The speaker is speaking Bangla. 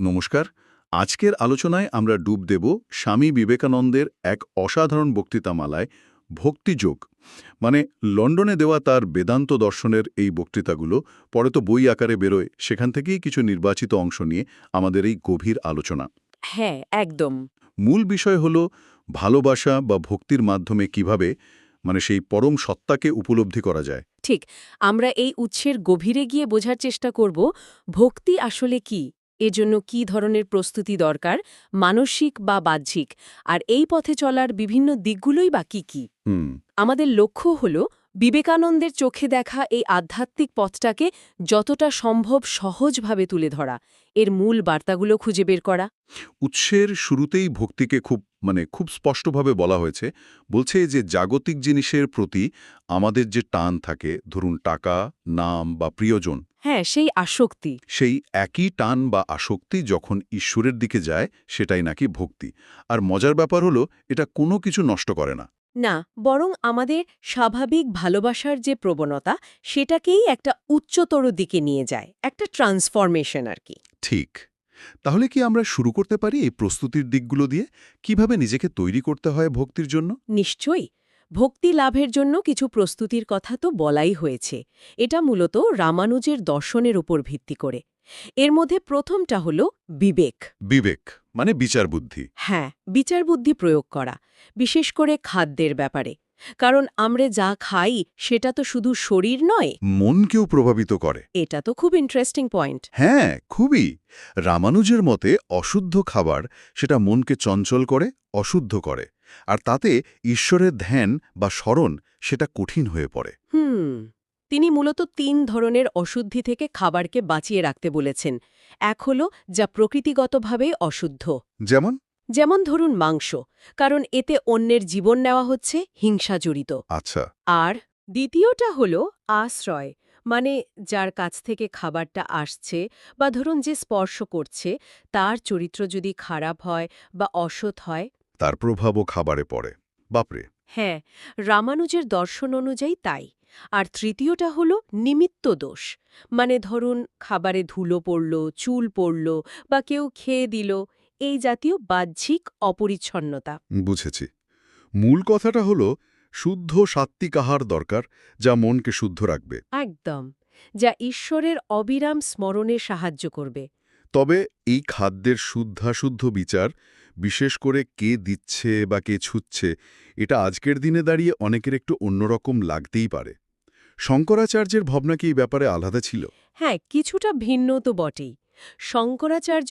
নমস্কার। আজকের আলোচনায় আমরা ডুব দেব স্বামী বিবেকানন্দের এক অসাধারণ বক্তৃতামালায় ভক্তিযোগ মানে লন্ডনে দেওয়া তার বেদান্ত দর্শনের এই বক্তৃতাগুলো পরে তো বই আকারে বেরোয় সেখান থেকেই কিছু নির্বাচিত অংশ নিয়ে আমাদের এই গভীর আলোচনা। হ্যাঁ একদম। মূল বিষয় হল ভালোবাসা বা ভক্তির মাধ্যমে কীভাবে মানে সেই পরম সত্তাকে উপলব্ধি করা যায়। ঠিক আমরা এই উৎসের গভীরে গিয়ে বোঝার চেষ্টা করব ভক্তি আসলে কি? এজন্য কি ধরনের প্রস্তুতি দরকার মানসিক বা বাহ্যিক? আর এই পথে চলার বিভিন্ন দিকগুলোই বা কি কি? আমাদের লক্ষ্য হল বিবেকানন্দের চোখে দেখা এই আধ্যাত্মিক পথটাকে যতটা সম্ভব সহজভাবে তুলে ধরা। এর মূল বার্তাগুলো খুঁজে বের করা। উৎসের শুরুতেই ভক্তিকে খুব মানে খুব স্পষ্টভাবে বলা হয়েছে। বলছে যে জাগতিক জিনিসের প্রতি আমাদের যে টান থাকে ধরুন টাকা নাম বা প্রিয়জন হ্যাঁ সেই আসক্তি। সেই একই টান বা আসক্তি যখন ঈশ্বরের দিকে যায় সেটাই নাকি ভক্তি। আর মজার ব্যাপার হলো এটা কোনো কিছু নষ্ট করে না। না বরং আমাদের স্বাভাবিক ভালোবাসার যে প্রবণতা সেটাকেই একটা উচ্চতর দিকে নিয়ে যায় একটা ট্রান্সফরমেশন আর কি। ঠিক। তাহলে কি আমরা শুরু করতে পারি এই প্রস্তুতির দিকগুলো দিয়ে? কীভাবে নিজেকে তৈরি করতে হয় ভক্তির জন্য? নিশ্চয়ই। ভক্তি লাভের জন্য কিছু প্রস্তুতির কথা তো বলাই হয়েছে। এটা মূলত রামানুজের দর্শনের উপর ভিত্তি করে। এর মধ্যে প্রথমটা হল বিবেক। বিবেক মানে বিচার বুদ্ধি। হ্যাঁ বিচার বুদ্ধি প্রয়োগ করা বিশেষ করে খাদ্যের ব্যাপারে। কারণ আমরা যা খাই সেটা তো শুধু শরীর নয়। মনকেও প্রভাবিত করে। এটা তো খুব ইন্টারেস্টিং পয়েন্ট হ্যাঁ খুবই। রামানুজের মতে অশুদ্ধ খাবার সেটা মনকে চঞ্চল করে অশুদ্ধ করে। আর তাতে ঈশ্বরের ধ্যান বা স্মরণ সেটা কঠিন হয়ে পড়ে। হুম তিনি মূলত তিন ধরনের অশুদ্ধি থেকে খাবারকে বাঁচিয়ে রাখতে বলেছেন। এক হল যা প্রকৃতিগতভাবে অশুদ্ধ। যেমন? যেমন ধরুন মাংস কারণ এতে অন্যের জীবন নেওয়া হচ্ছে হিংসা জড়িত আচ্ছা। আর দ্বিতীয়টা হল আশ্রয় মানে যার কাছ থেকে খাবারটা আসছে বা ধরুন যে স্পর্শ করছে তার চরিত্র যদি খারাপ হয় বা অসৎ হয় তার প্রভাবও খাবারে পড়ে। বাপরে। হ্যাঁ রামানুজের দর্শন অনুযায়ী তাই। আর তৃতীয়টা হল নিমিত্ত দোষ। মানে ধরুন খাবারে ধুলো পড়ল চুল পড়ল বা কেউ খেয়ে দিল এই জাতীয় বাহ্যিক অপরিচ্ছন্নতা। বুঝেছি। মূল কথাটা হলো শুদ্ধ সাত্ত্বিক আহার দরকার যা মনকে শুদ্ধ রাখবে। একদম। যা ঈশ্বরের অবিরাম স্মরণে সাহায্য করবে। তবে এই খাদ্যের শুদ্ধাশুদ্ধ বিচার বিশেষ করে কে দিচ্ছে বা কে ছুচ্ছে, এটা আজকের দিনে দাঁড়িয়ে অনেকের একটু অন্যরকম লাগতেই পারে। শঙ্করাচার্যের ভাবনা কি এই ব্যাপারে আলাদা ছিল? হ্যাঁ কিছুটা ভিন্ন তো বটেই। শঙ্করাচার্য